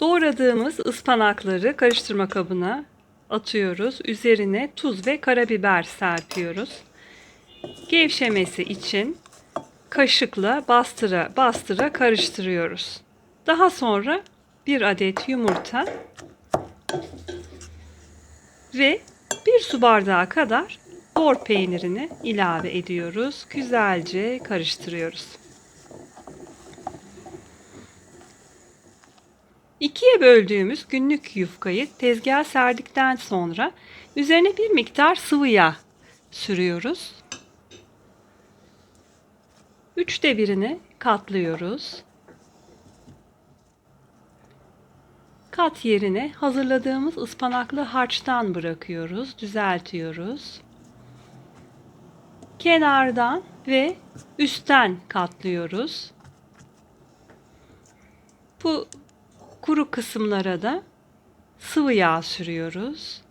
Doğradığımız ıspanakları karıştırma kabına atıyoruz. Üzerine tuz ve karabiber serpiyoruz. Gevşemesi için kaşıkla bastıra bastıra karıştırıyoruz. Daha sonra bir adet yumurta ve bir su bardağı kadar lor peynirini ilave ediyoruz. Güzelce karıştırıyoruz. İkiye böldüğümüz günlük yufkayı tezgaha serdikten sonra üzerine bir miktar sıvı yağ sürüyoruz. Üçte birini katlıyoruz. Kat yerine hazırladığımız ıspanaklı harçtan bırakıyoruz, düzeltiyoruz. Kenardan ve üstten katlıyoruz. Bu kuru kısımlara da sıvı yağ sürüyoruz.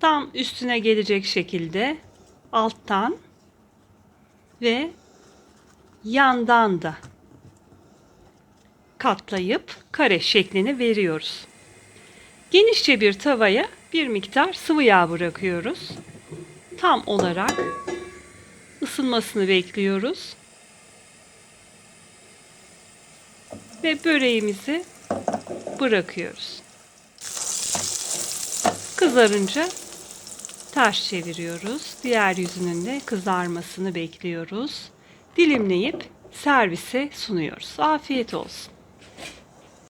Tam üstüne gelecek şekilde alttan ve yandan da katlayıp kare şeklini veriyoruz. Genişçe bir tavaya bir miktar sıvı yağ bırakıyoruz. Tam olarak ısınmasını bekliyoruz. Ve böreğimizi bırakıyoruz. Kızarınca ters çeviriyoruz. Diğer yüzünün de kızarmasını bekliyoruz. Dilimleyip servise sunuyoruz. Afiyet olsun.